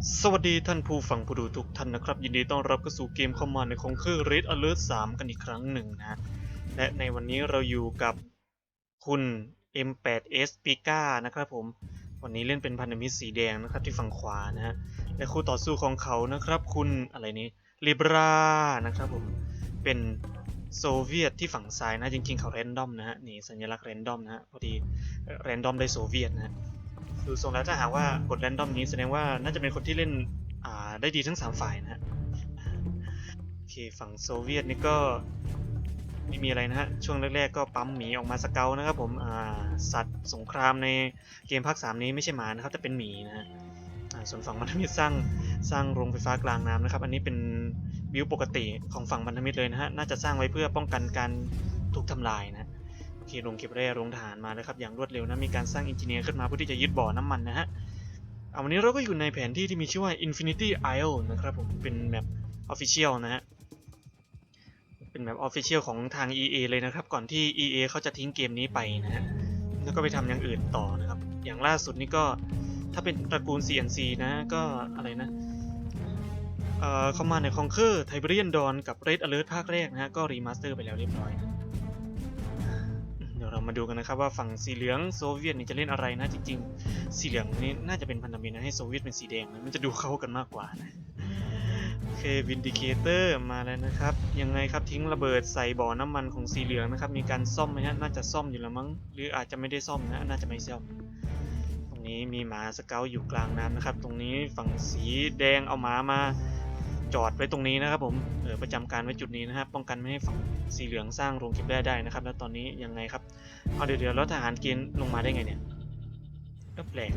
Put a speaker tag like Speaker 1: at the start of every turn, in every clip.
Speaker 1: สวัสดีท่านผู้ฟังผู้ดูทุกท่านนะครับ ยินดีต้อนรับเข้าสู่เกมเข้ามาในของคือ Red Alert 3 กันอีกครั้งหนึ่งนะและในวันนี้เราอยู่กับคุณ M8S Pika นะครับผม วันนี้เล่นเป็นพันธมิตรสีแดงนะครับที่ฝั่งขวานะฮะและคู่ต่อสู้ของเขานะครับ คุณอะไรนี้ลิบรานะครับผมเป็นโซเวียตที่ฝั่งซ้ายนะจริงๆเขาแรนดอมนะฮะนี่สัญลักษณ์แรนดอมนะฮะพอดีแรนดอมได้โซเวียตนะฮะ ดูทรงแล้วถ้าหากว่ากดแรนดอมนี้แสดงว่าน่าจะเป็นคนที่เล่นอ่าได้ดีทั้งสามฝ่ายนะฮะโอเคฝั่งโซเวียตนี่ก็ไม่มีอะไรนะฮะ ช่วงแรกๆก็ปั๊มหมีออกมาสเกลนะครับผมอ่าสัตว์สงครามในเกมภาค 3 นี้ไม่ใช่หมานะครับแต่เป็นหมีนะฮะส่วนฝั่งพันธมิตรสร้างสร้างโรงไฟฟ้ากลางน้ำนะครับ อันนี้เป็นวิวปกติของฝั่งพันธมิตรเลยนะฮะ น่าจะสร้างไว้เพื่อป้องกันการถูกทำลายนะโอ เคลงเก็บแร่ลงทหารมาแล้วครับอย่างรวดเร็วนะมีการสร้างอินจิเนียร์ขึ้นมาเพื่อที่จะยึดบ่อน้ำมันนะฮะเอาวันนี้เราก็อยู่ในแผนที่ที่มีชื่อว่า Infinity Isle นะครับผมเป็นแมป Official นะฮะเป็นแมป Official ของทาง EA เลยนะครับ ก่อนที่ EA เขาจะทิ้งเกมนี้ไปนะฮะแล้วก็ไปทำอย่างอื่นต่อนะครับ อย่างล่าสุดนี่ก็ถ้าเป็นตระกูล CNC นะก็อะไรนะเอ่อเข้ามาใน Conquer Tiberian Dawn กับ Red Alert ภาคแรกนะฮะก็รีมาสเตอร์ไปแล้วเรียบร้อยนะ ดี๋ยวเรามาดูกันนะครับว่าฝั่งสีเหลืองโซเวียตนี่จะเล่นอะไรนะจริงๆ สีเหลืองนี่น่าจะเป็นพันธมิตรนะให้โซเวียตเป็นสีแดงนะมันจะดูเข้ากันมากกว่านะโอเควินดิเคเตอร์มาแล้วนะครับ ยังไงครับทิ้งระเบิดใส่บ่อน้ำมันของสีเหลืองนะครับ มีการซ่อมไหมฮะน่าจะซ่อมอยู่แล้วมั้งหรืออาจจะไม่ได้ซ่อมนะน่าจะไม่ซ่อม ตรงนี้มีหมาสเกลอยู่กลางน้ำนะครับ ตรงนี้ฝั่งสีแดงเอาหมามา จอดไว้ตรงนี้นะครับผมเออประจำการไว้จุดนี้นะครับป้องกันไม่ให้ฝั่งสีเหลืองสร้างโรงเก็บแร่ได้นะครับ แล้วตอนนี้ยังไงครับเอาเดี๋ยวเดี๋ยวแล้วทหารเกณฑ์ลงมาได้ไงเนี่ยก็แปลก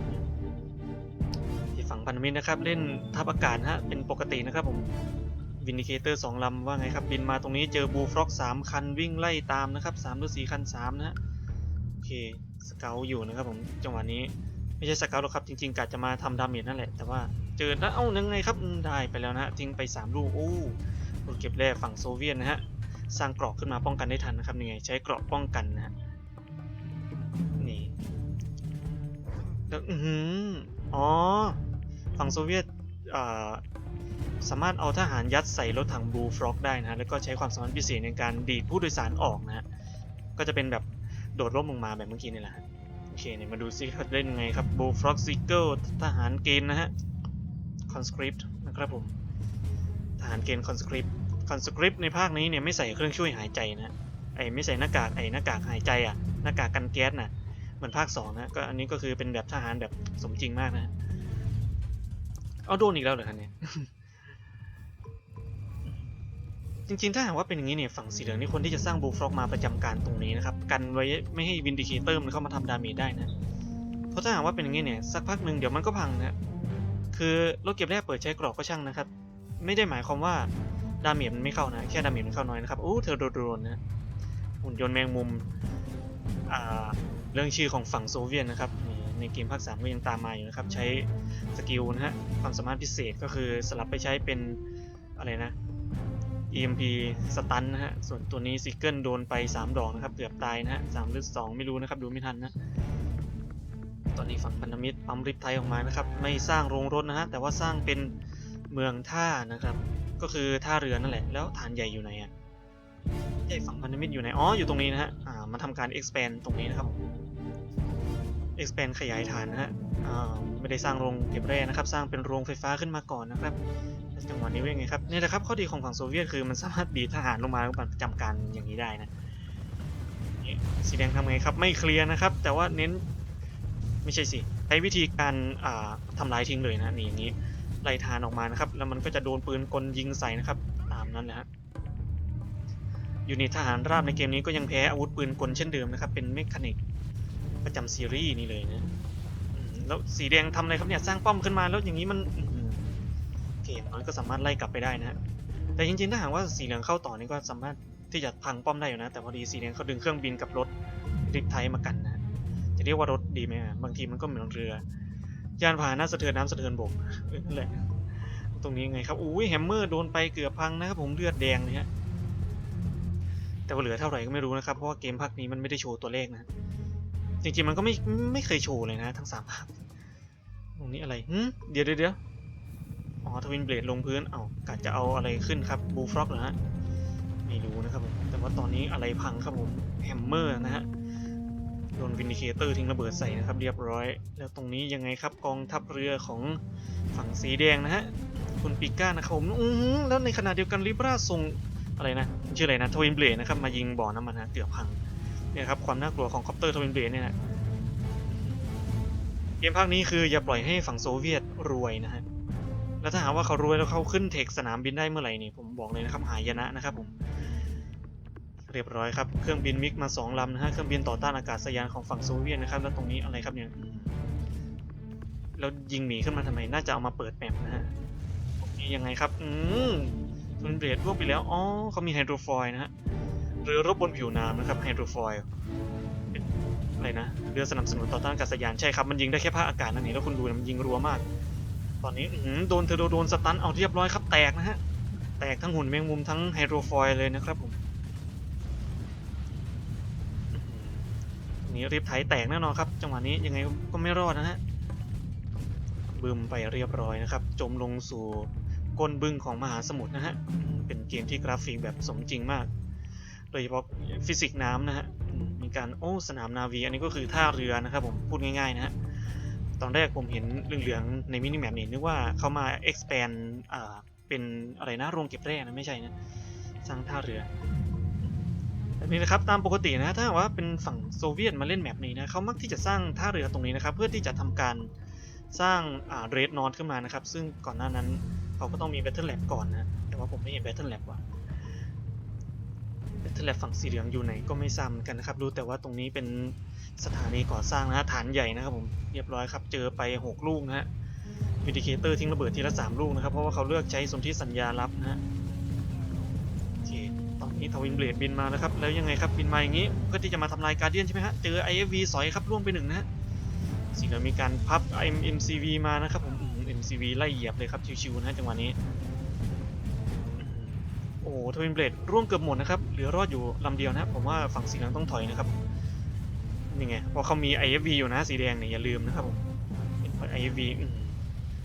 Speaker 1: ที่ฝั่งพันธมิตรนะครับเล่นทัพอากาศฮะเป็นปกตินะครับผมวินิเคเตอร์สองลำว่าไงครับบินมาตรงนี้เจอบูฟล็อกสามคันวิ่งไล่ตามนะครับสามหรือสี่คันสามนะฮะโอเคสเกลอยู่นะครับผมจังหวะนี้ไม่ใช่สเกลหรอกครับจริงๆกะจะมาทำดาเมจนั่นแหละแต่ว่า เจอแล้วเอ้ายังไงครับได้ไปแล้วนะฮะทิ้งไป3ลูกโอ้โดนเก็บแร่ฝั่งโซเวียตนะฮะสร้างเกราะขึ้นมาป้องกันได้ทันนะครับนี่ไงใช้เกราะป้องกันนะฮะนี่แล้วอืออ๋อฝั่งโซเวียตอ่าสามารถเอาทหารยัดใส่รถถังบลูฟล็อกได้นะฮะแล้วก็ใช้ความสามารถพิเศษในการดีดผู้โดยสารออกนะฮะก็จะเป็นแบบโดดร่มลงมาแบบเมื่อกี้นี่แหละโอเคเนี่ยมาดูซิเขาเล่นไงครับ b u l l Frog Seagull ทหารเกณฑ์นะฮะ Conscript นะครับผมทหารเกณฑ์ Conscript Conscript ในภาคนี้เนี่ยไม่ใส่เครื่องช่วยหายใจนะไอ้ไม่ใส่หน้ากากไอ้หน้ากากหายใจอะหน้ากากกันแก๊สน่ะเหมือนภาค2นะก็อันนี้ก็คือเป็นแบบทหารแบบสมจริงมากนะเอาโดนอีกแล้วเหรอครับเนี่ยจริงๆ ถ้าหากว่าเป็นอย่างนี้เนี่ยฝั่งสีเหลืองนี่คนที่จะสร้างบูฟล็อกมาประจำการตรงนี้นะครับ กันไว้ไม่ให้วินดิเคเตอร์มันเข้ามาทำดาเมจได้นะ เพราะถ้าหากว่าเป็นอย่างนี้เนี่ยสักพักหนึ่งเดี๋ยวมันก็พังนะ คือรถเก็บแร่เปิดใช้กรอบก็ช่างนะครับ ไม่ได้หมายความว่าดาเมจมันไม่เข้านะ แค่ดาเมจมันเข้าน้อยนะครับโอ้เธอโดนๆนะหุ่นยนต์แมงมุมอ่าเรื่องชื่อของฝั่งโซเวียตนะครับในเกมภาค 3 ก็ยังตามมาอยู่นะครับ ใช้สกิลนะฮะความสามารถพิเศษก็คือสลับไปใช้เป็นอะไรนะ EMP สตันนะฮะ ส่วนตัวนี้ซิกเกิลโดนไป 3 ดอกนะครับ เกือบตายนะฮะสามหรือสองไม่รู้นะครับ ดูไม่ทันนะ ตอนนี้ฝั่งพันธมิตรปั๊มริบไทยออกมานะครับ ไม่สร้างโรงรถนะฮะแต่ว่าสร้างเป็นเมืองท่านะครับ ก็คือท่าเรือนั่นแหละแล้วฐานใหญ่อยู่ไหนอะใหญ่ฝั่งพันธมิตรอยู่ไหนอ๋ออยู่ตรงนี้นะฮะอ่ามาทำการ expand ตรงนี้นะครับ expand ขยายฐานนะฮะอ่าไม่ได้สร้างโรงเก็บแร่นะครับ สร้างเป็นโรงไฟฟ้าขึ้นมาก่อนนะครับจังหวะนี้เป็นไงครับเนี่ยนะครับข้อดีของฝั่งโซเวียตคือมันสามารถดีทหารลงมาประจำการอย่างนี้ได้นะนี่สีแดงทำไงครับไม่เคลียร์นะครับ แต่ว่าเน้น ไม่ใช่สิ ใช้วิธีการทำลายทิ้งเลยนะนี่อย่างนี้ไล่ทานออกมานะครับ แล้วมันก็จะโดนปืนกลยิงใส่นะครับ ตามนั้นนะฮะยูนิตทหารราบในเกมนี้ก็ยังแพ้อาวุธปืนกลเช่นเดิมนะครับ เป็นเมคานิกประจำซีรีส์นี่เลยนะแล้วสีแดงทำอะไรครับเนี่ยสร้างป้อมขึ้นมาแล้วอย่างนี้มันโอเคอย่างน้อยก็สามารถไล่กลับไปได้นะฮะแต่จริงๆถ้าหากว่าสีเหลืองเข้าต่อนี่ก็สามารถที่จะพังป้อมได้อยู่นะ แต่พอดีสีแดงเขาดึงเครื่องบินกับรถริบไทยมากันนะ จะเรียกว่ารถดีไหมบางทีมันก็เหมือนเรือยานพาหนะสะเทือนน้ำสะเทือนบกนั่นแหละ ตรงนี้ไงครับอุ้ยแฮมเมอร์โดนไปเกือบพังนะครับผมเลือดแดงเลยฮะแต่ว่าเหลือเท่าไหร่ก็ไม่รู้นะครับ เพราะว่าเกมภาคนี้มันไม่ได้โชว์ตัวเลขนะ จริงๆมันก็ไม่ไม่เคยโชว์เลยนะ ทั้งสามภาค ตรงนี้อะไรเดี๋ยวเดี๋ยวเดี๋ยวอ๋อทวินเบลดลงพื้น เอากะจะเอาอะไรขึ้นครับบูฟร็อกเหรอฮะ ไม่รู้นะครับผม แต่ว่าตอนนี้อะไรพังครับผมแฮมเมอร์นะฮะ โดนวินดิเคเตอร์ทิ้งระเบิดใส่นะครับเรียบร้อย แล้วตรงนี้ยังไงครับกองทัพเรือของฝั่งสีแดงนะฮะคุณปิก้านะครับผมอือแล้วในขณะเดียวกันลิบราส่งอะไรนะชื่ออะไรนะทวินเบลดนะครับมายิงบ่อน้ำมันฮะเกือบพังเนี่ยครับความน่ากลัวของคอปเตอร์ทวินเบลดเนี่ยนะเกมภาคนี้คืออย่าปล่อยให้ฝั่งโซเวียตรวยนะฮะแล้วถ้าหากว่าเขารวยแล้วเขาขึ้นเทคสนามบินได้เมื่อไหร่นี่ผมบอกเลยนะครับหายนะนะครับผม เรียบร้อยครับ เครื่องบินมิกมาสองลำนะฮะ เครื่องบินต่อต้านอากาศยานของฝั่งโซเวียตนะครับ แล้วตรงนี้อะไรครับเนี่ย แล้วยิงหนีขึ้นมาทำไม น่าจะเอามาเปิดแมปนะฮะตรงนี้ยังไงครับ อืมทุนเบรดร่วงไปแล้ว อ๋อเขามีไฮโดรฟอยล์นะฮะ เรือรบบนผิวน้ำนะครับไฮโดรฟอยล์เป็นอะไรนะ เรือสนับสนุนต่อต้านอากาศยาน ใช่ครับ มันยิงได้แค่ภาคอากาศนั่นเองแล้วคุณดูนะมันยิงรัวมาก ตอนนี้อื้อหือโดนเทอร์โดโดนสตันเอาเรียบร้อยครับ แตกนะฮะ แตกทั้งหุ่นแมงมุมทั้งไฮโดรฟอยล์เลยนะครับผม นี่รีบไถแตกแน่นอนครับ จังหวะนี้ยังไงก็ไม่รอดนะฮะบึมไปเรียบร้อยนะครับ จมลงสู่ก้นบึ้งของมหาสมุทรนะฮะ เป็นเกมที่กราฟิกแบบสมจริงมาก โดยเฉพาะฟิสิกส์น้ำนะฮะมมีการโอ้สนามนาวี อันนี้ก็คือท่าเรือนะครับผมพูดง่ายๆนะฮะ ตอนแรกผมเห็นเหลืองๆในมินิแมปนี่นึกว่าเขามา expand อ่าเป็นอะไรนะโรงเก็บแร่นะไม่ใช่นะสร้างท่าเรือ แบบนี้นะครับตามปกตินะถ้าว่าเป็นฝั่งโซเวียตมาเล่นแมปนี้นะเขามักที่จะสร้างท่าเรือตรงนี้นะครับ เพื่อที่จะทำการสร้างอ่าเรดนอตขึ้นมานะครับ ซึ่งก่อนหน้านั้นเขาก็ต้องมี Battle Lab ก่อนนะ แต่ว่าผมไม่เห็น Battle Lab ว่ะ Battle Lab ฝั่งสีเหลืองอยู่ไหนก็ไม่ทราบกันนะครับรู้แต่ว่าตรงนี้เป็นสถานีก่อสร้างนะฮะฐานใหญ่นะครับผมเรียบร้อยครับเจอไป6ลูกนะฮะวิดิเคเตอร์ทิ้งระเบิดทีละ3ลูกนะครับเพราะว่าเขาเลือกใช้สนธิสัญญารับนะฮะ นนี้ทวินเบลดบินมาแล้วครับ แล้วยังไงครับบินมาอย่างนี้ เพื่อที่จะมาทำลายการเดียนใช่ไหมฮะ เจอ IFV สอยครับล่วงไปหนึ่งนะฮะสีเหลืองมีการพับ MCV มานะครับผมอืม MCV ไล่เหยียบเลยครับชิวๆนะฮะจังหวะนี้ โอ้ทวินเบลดร่วงเกือบหมดนะครับ เหลือรอดอยู่ลำเดียวนะผมว่าฝั่งสีเหลืองต้องถอยนะครับนี่ไงพราะเขามี IFV อยู่นะสีแดงเนี่ยอย่าลืมนะครับผม IFV อืม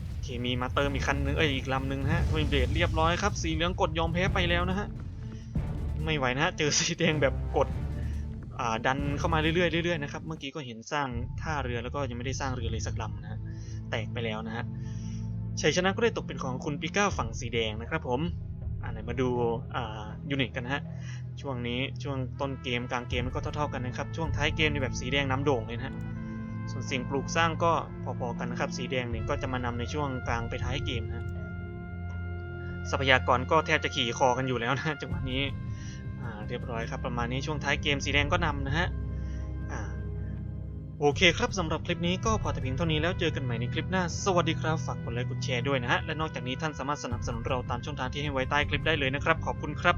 Speaker 1: โอเคมีมาเติมอีกคันนึงเอ้ยอีกลำหนึ่งฮะทวินเบลดเรียบร้อยครับสีเหลืองกดยอมแพ้ไปแล้วนะฮะ ไม่ไหวนะเจอสีแดงแบบกดดันเข้ามาเรื่อยๆเรื่อยๆนะครับ เมื่อกี้ก็เห็นสร้างท่าเรือแล้วก็ยังไม่ได้สร้างเรือเลยสักลำนะฮะ แตกไปแล้วนะฮะ ชัยชนะก็ได้ตกเป็นของคุณปิก้าฝั่งสีแดงนะครับผมอ่าไหนมาดูอ่ายูนิตกันฮะ ช่วงนี้ช่วงต้นเกมกลางเกมก็เท่าๆกันนะครับ ช่วงท้ายเกมในแบบสีแดงน้ำโด่งเลยนะฮะ ส่วนสิ่งปลูกสร้างก็พอๆกันนะครับ สีแดงเนี่ยก็จะมานำในช่วงกลางไปท้ายเกมนะทรัพยากรก็แทบจะขี่คอกันอยู่แล้วนะจังหวะนี้ อ่าเรียบร้อยครับประมาณนี้ช่วงท้ายเกมสีแดงก็นำนะฮะอ่าโอเคครับสำหรับคลิปนี้ก็พอแต่เพียงเท่านี้แล้วเจอกันใหม่ในคลิปหน้า สวัสดีครับฝากกดไลค์กดแชร์ด้วยนะฮะและนอกจากนี้ท่านสามารถสนับสนุนเราตามช่องทางที่ให้ไว้ใต้คลิปได้เลยนะครับ ขอบคุณครับ